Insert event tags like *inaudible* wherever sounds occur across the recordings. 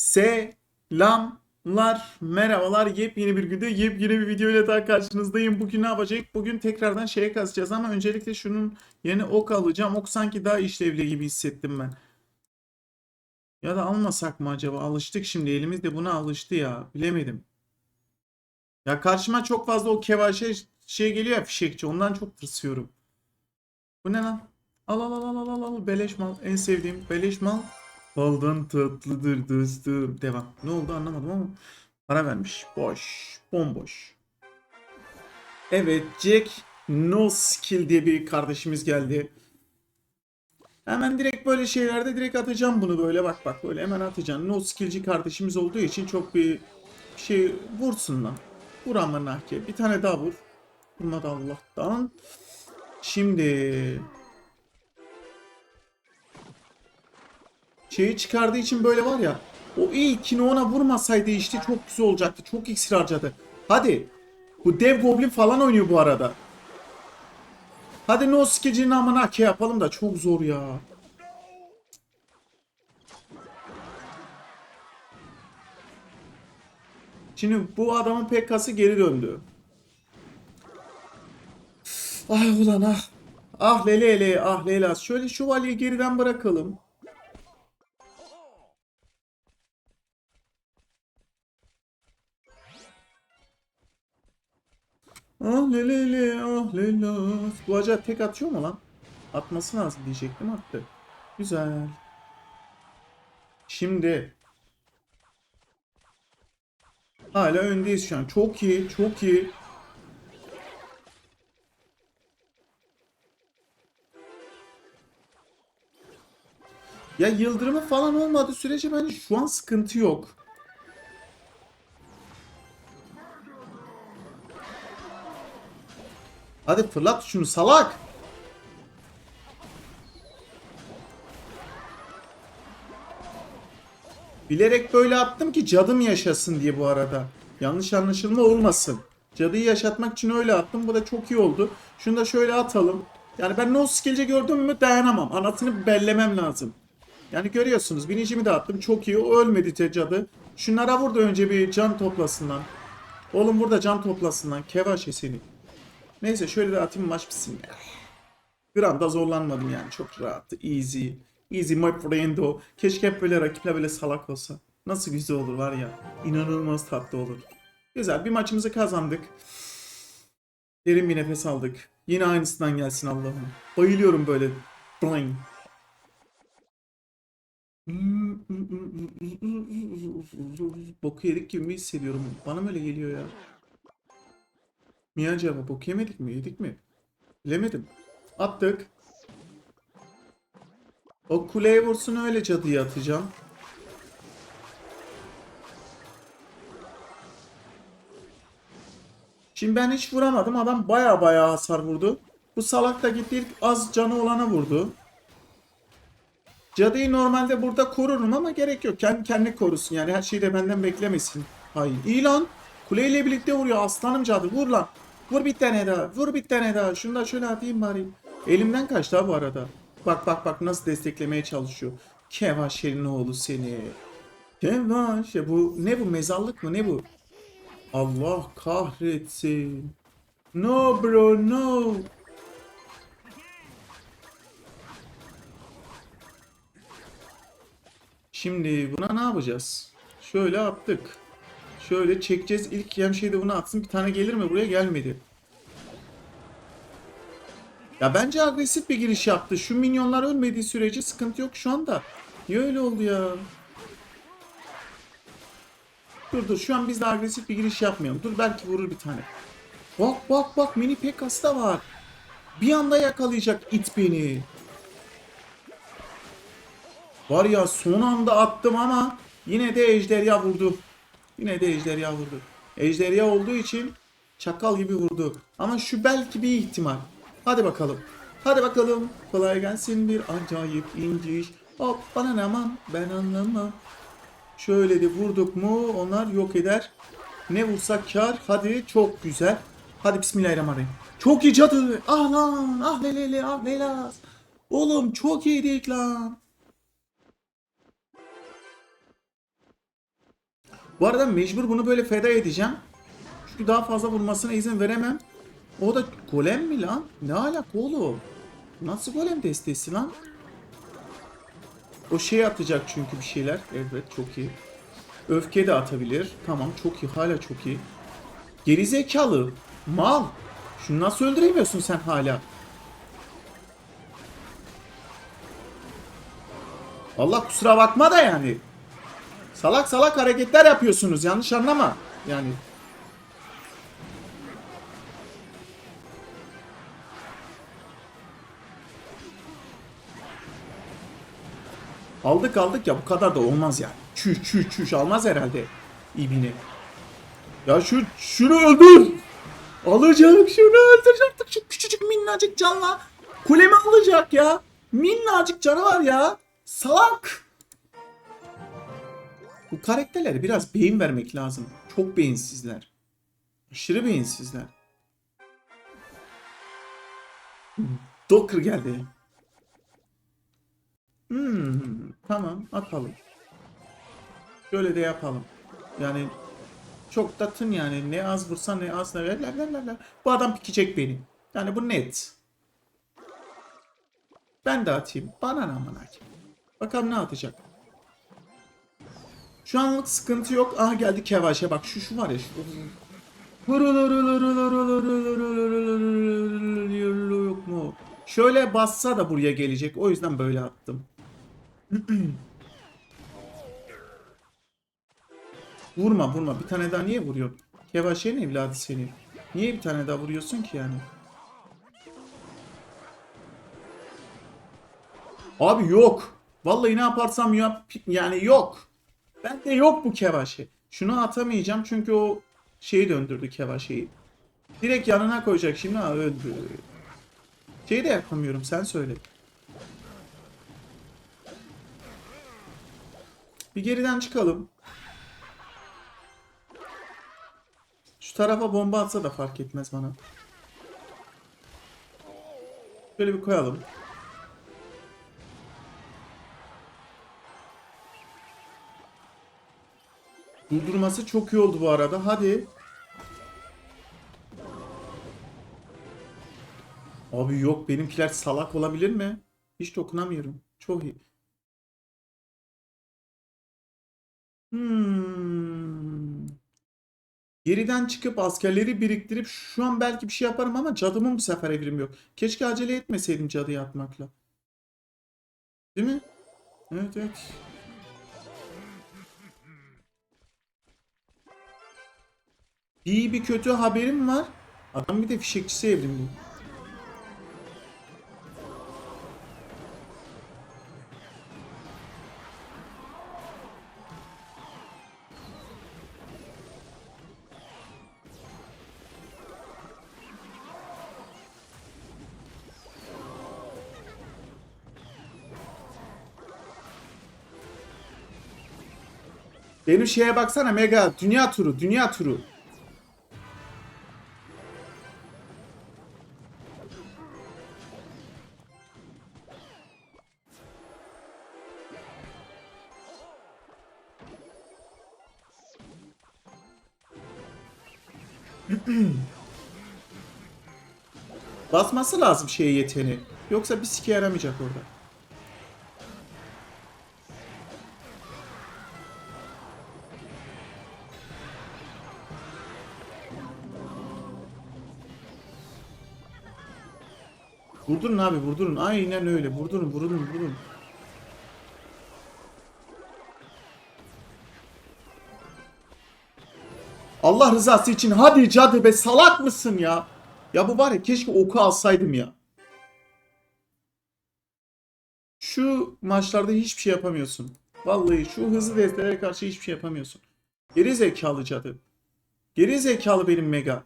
Selamlar, merhabalar. Yepyeni bir günde yepyeni bir video ile daha karşınızdayım. Bugün ne yapacağız? Bugün tekrardan şeye kazacağız ama öncelikle şunun yerine ok alacağım. Ok sanki daha işlevli gibi hissettim ben. Ya da almasak mı acaba? Alıştık şimdi. Elimiz de buna alıştı ya. Bilemedim. Ya karşıma çok fazla o kevaşe şey geliyor ya fişekçi. Ondan çok tırsıyorum. Bu ne lan? Al al al al al al. Beleş mal. En sevdiğim beleş mal. Baldan tatlıdır dostum. Devam. Ne oldu anlamadım ama para vermiş. Boş. Bomboş. Evet Jack No Skill diye bir kardeşimiz geldi. Hemen direkt böyle şeylerde direkt atacağım bunu böyle bak bak böyle hemen atacağım. No skill'ci kardeşimiz olduğu için çok bir şey vursun lan. Vur amına ki. Bir tane daha vur. Vurmadı Allah'tan. Şimdi şeyi çıkardığı için böyle var ya o ilkini ona vurmasaydı işte çok güzel olacaktı. Çok iksir harcadı. Hadi. Bu dev goblin falan oynuyor bu arada. Hadi no skill'cinin amına ke yapalım da çok zor ya. Şimdi bu adamın PK'sı geri döndü. Ah ulan ah. Ah lele lele ah lelas. Şöyle şövalyeyi geriden bırakalım. Ah lele lele ah lelas. Bu acaba tek atıyor mu lan? Atması lazım diyecektim attı. Güzel. Şimdi Hala öndeyiz şu an. Çok iyi, çok iyi. Ya yıldırımı falan olmadığı sürece bence şu an sıkıntı yok. Hadi fırlat şunu salak. Bilerek böyle attım ki cadım yaşasın diye bu arada. Yanlış anlaşılma olmasın. Cadıyı yaşatmak için öyle attım. Bu da çok iyi oldu. Şunu da şöyle atalım. Yani ben no skill'ce gördüm mü dayanamam. Anasını bellemem lazım. Yani görüyorsunuz binicimi de attım. Çok iyi. O ölmedi cadı. Şunlara vur da önce bir can toplasınlar. Oğlum burada can toplasınlar. Kevaşe seni. Neyse şöyle de atayım maç bitsin. Gram da zorlanmadım yani. Çok rahattı. Easy. Easy my friendo. Keşke hep böyle rakipler böyle salak olsa. Nasıl güzel olur var ya. İnanılmaz tatlı olur. Güzel bir maçımızı kazandık. Derin bir nefes aldık. Yine aynısından gelsin Allah'ım. Bayılıyorum böyle. Bling. Boku yedik gibi hissediyorum? Bana mı öyle geliyor ya? Mi acaba? Bok yemedik mi? Yedik mi? Bilemedim. Attık. O kuleye vursun öyle cadıyı atacağım. Şimdi ben hiç vuramadım. Adam baya baya hasar vurdu. Bu salak da gitti ilk az canı olana vurdu. Cadıyı normalde burada korurum ama gerek yok. Kendi kendini korusun yani her şeyi de benden beklemesin. Hayır. İyi lan. Kuleyle birlikte vuruyor. Aslanım cadı. Vur lan. Vur bir tane daha. Vur bir tane daha. Şunu da şöyle atayım bari. Elimden kaçtı ha bu arada. Bak bak bak nasıl desteklemeye çalışıyor. Kevaşe'nin oğlu seni. Kevaşe bu ne bu mezarlık mı ne bu? Allah kahretsin. No bro no. Şimdi buna ne yapacağız? Şöyle attık. Şöyle çekeceğiz. İlk yem şey de bunu atsın. Bir tane gelir mi? Buraya gelmedi. Ya bence agresif bir giriş yaptı. Şu minyonlar ölmediği sürece sıkıntı yok şu anda. Niye öyle oldu ya? Dur dur şu an biz de agresif bir giriş yapmayalım. Dur belki vurur bir tane. Bak bak bak mini Pekas da var. Bir anda yakalayacak it beni. Var ya son anda attım ama yine de ejderha vurdu. Yine de ejderha vurdu. Ejderha olduğu için çakal gibi vurdu. Ama şu belki bir ihtimal. Hadi bakalım. Hadi bakalım. Kolay gelsin bir acayip inciş. Hop bana ne aman ben anlamam. Şöyle de vurduk mu onlar yok eder. Ne vursak kar. Hadi çok güzel. Hadi bismillahirrahmanirrahim. Çok iyi cadı. Ah lan. Ah lelele ah lelas. Oğlum çok iyiydik lan. Bu arada mecbur bunu böyle feda edeceğim. Çünkü daha fazla vurmasına izin veremem. O da golem mi lan? Ne alaka oğlum? Nasıl golem destesi lan? O şey atacak çünkü bir şeyler. Evet çok iyi. Öfke de atabilir. Tamam çok iyi. Hala çok iyi. Gerizekalı. Mal. Şunu nasıl öldüremiyorsun sen hala? Allah kusura bakma da yani. Salak salak hareketler yapıyorsunuz. Yanlış anlama. Yani Aldık aldık ya bu kadar da olmaz yani. Çüş çüş çüş almaz herhalde ibini. Ya şu şunu öldür. Alacak şunu öldürecek artık şu küçücük minnacık canla. Kulemi alacak ya. Minnacık canı var ya. Salak. Bu karakterlere biraz beyin vermek lazım. Çok beyinsizler. Aşırı beyinsizler. Docker geldi. Hmm, tamam atalım. Böyle de yapalım. Yani çok da tın yani ne az vursa ne az ne ver. la la la la. Bu adam pikecek beni. Yani bu net. Ben de atayım. Bana ne hakim. Bakalım ne atacak. Şu anlık sıkıntı yok. Aha geldi Kevaş'e bak şu şu var ya şu. Yok mu? Şöyle bassa da buraya gelecek. O yüzden böyle attım. *clears throat* vurma vurma. Bir tane daha niye vuruyor? Kevaşe'nin evladı seni. Niye bir tane daha vuruyorsun ki yani? Abi yok. Vallahi ne yaparsam yap yani yok. Bende yok bu kevaşe. Şunu atamayacağım çünkü o şeyi döndürdü kevaşeyi. Direkt yanına koyacak şimdi ha öldü. Şeyi de yapamıyorum sen söyle. Bir geriden çıkalım. Şu tarafa bomba atsa da fark etmez bana. Böyle bir koyalım. Durdurması çok iyi oldu bu arada. Hadi. Abi yok benimkiler salak olabilir mi? Hiç dokunamıyorum. Çok iyi. Hmm. Geriden çıkıp askerleri biriktirip şu an belki bir şey yaparım ama cadımın bu sefer evrim yok. Keşke acele etmeseydim cadı yapmakla. Değil mi? Evet evet. İyi bir kötü haberim var. Adam bir de fişekçisi evrimli. Benim şeye baksana Mega dünya turu dünya turu. Basması lazım şeye yeteneği. Yoksa bir sike yaramayacak orada. Vurdurun abi vurdurun. Aynen öyle. Vurdurun vurdurun vurdurun. Allah rızası için hadi cadı be salak mısın ya? Ya bu var ya keşke oku alsaydım ya. Şu maçlarda hiçbir şey yapamıyorsun. Vallahi şu hızlı destelere karşı hiçbir şey yapamıyorsun. Geri zekalı cadı. Geri zekalı benim mega.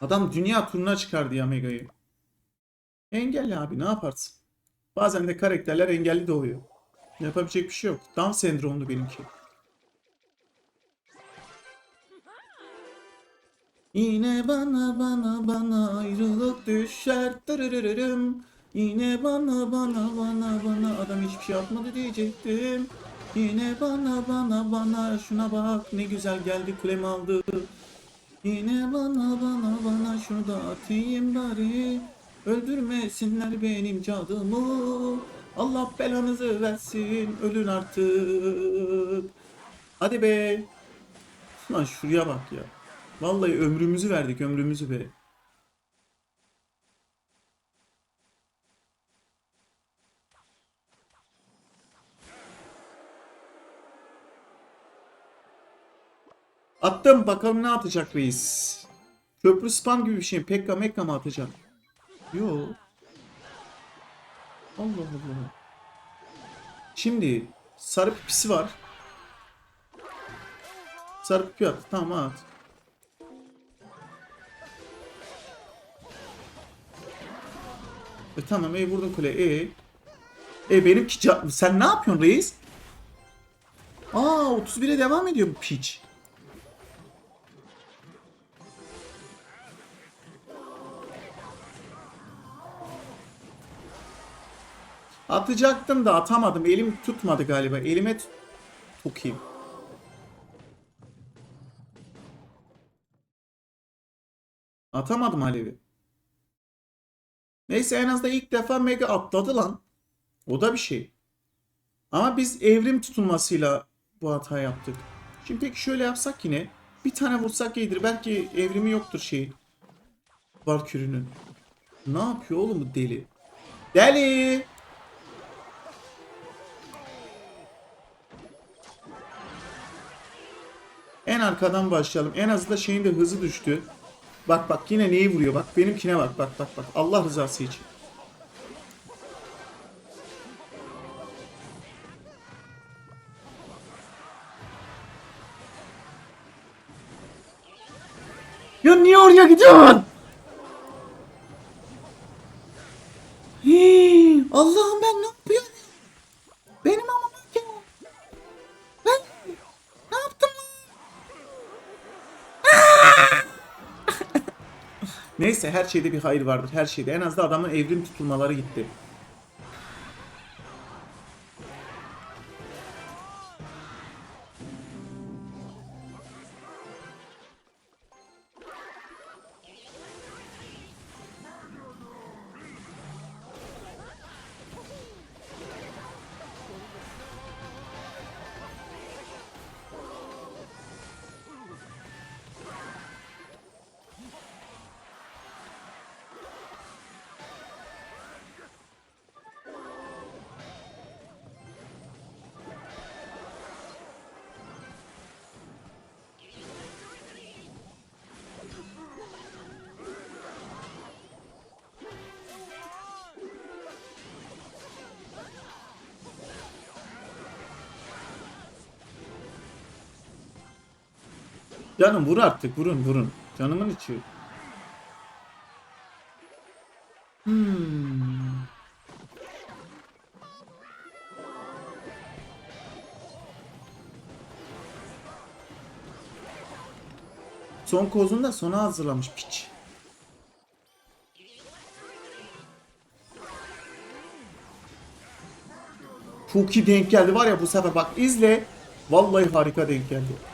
Adam dünya turuna çıkardı ya Mega'yı. Engelli abi ne yaparsın? Bazen de karakterler engelli doğuyor. Yapabilecek bir şey yok. Down sendromlu benimki. Yine bana bana bana ayrılık düşer tırırırım. Yine bana bana bana bana adam hiçbir şey yapmadı diyecektim. Yine bana bana bana şuna bak ne güzel geldi kulemi aldı. Yine bana bana bana şunu da atayım bari. Öldürmesinler benim cadımı. Allah belanızı versin ölün artık. Hadi be. Lan şuraya bak ya. Vallahi ömrümüzü verdik ömrümüzü be. Attım bakalım ne atacak reis. Köprü spam gibi bir şey. Pekka mekka mı atacak? Yo. Allah Allah. Şimdi sarı pipisi var. Sarı pipi at. Tamam at. E tamam e vurdun kule e. E benimki sen ne yapıyorsun reis? Aa 31'e devam ediyor bu piç. Atacaktım da atamadım. Elim tutmadı galiba. Elime t- sokayım. Atamadım Alevi. Neyse en azından ilk defa Mega atladı lan. O da bir şey. Ama biz evrim tutulmasıyla bu hata yaptık. Şimdi peki şöyle yapsak yine. Bir tane vursak iyidir. Belki evrimi yoktur şeyin. Valkürünün. Ne yapıyor oğlum bu deli? Deli! En arkadan başlayalım. En azından şeyin de hızı düştü. Bak bak yine neyi vuruyor bak. Benimkine bak bak bak bak. Allah rızası için. Ya niye oraya gidiyorsun? Allah'ım ben Neyse her şeyde bir hayır vardır. Her şeyde. En azından adamın evrim tutulmaları gitti. Canım vur artık vurun vurun. Canımın içi. Hmm. Son kozunu da sona hazırlamış piç. Çok iyi denk geldi var ya bu sefer bak izle. Vallahi harika denk geldi.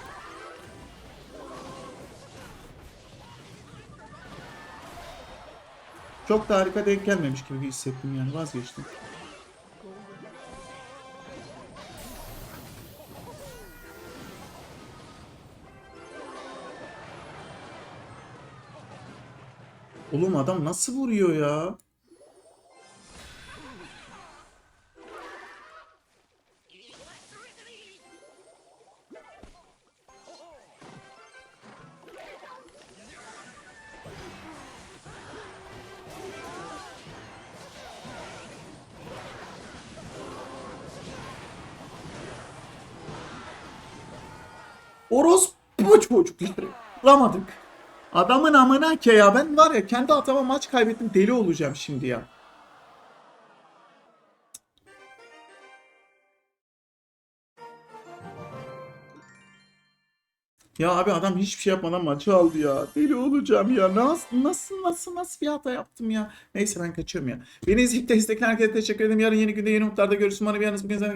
Çok da harika denk gelmemiş gibi hissettim yani vazgeçtim. Oğlum adam nasıl vuruyor ya? Orospu çocukları. Vuramadık. Adamın amına ke ya ben var ya kendi atama maç kaybettim deli olacağım şimdi ya. Ya abi adam hiçbir şey yapmadan maçı aldı ya. Deli olacağım ya. Nasıl nasıl nasıl nasıl bir hata yaptım ya. Neyse ben kaçıyorum ya. Beni izleyip destekleyen herkese teşekkür ederim. Yarın yeni günde yeni umutlarda görüşürüz. Umarım yarınız bugün sana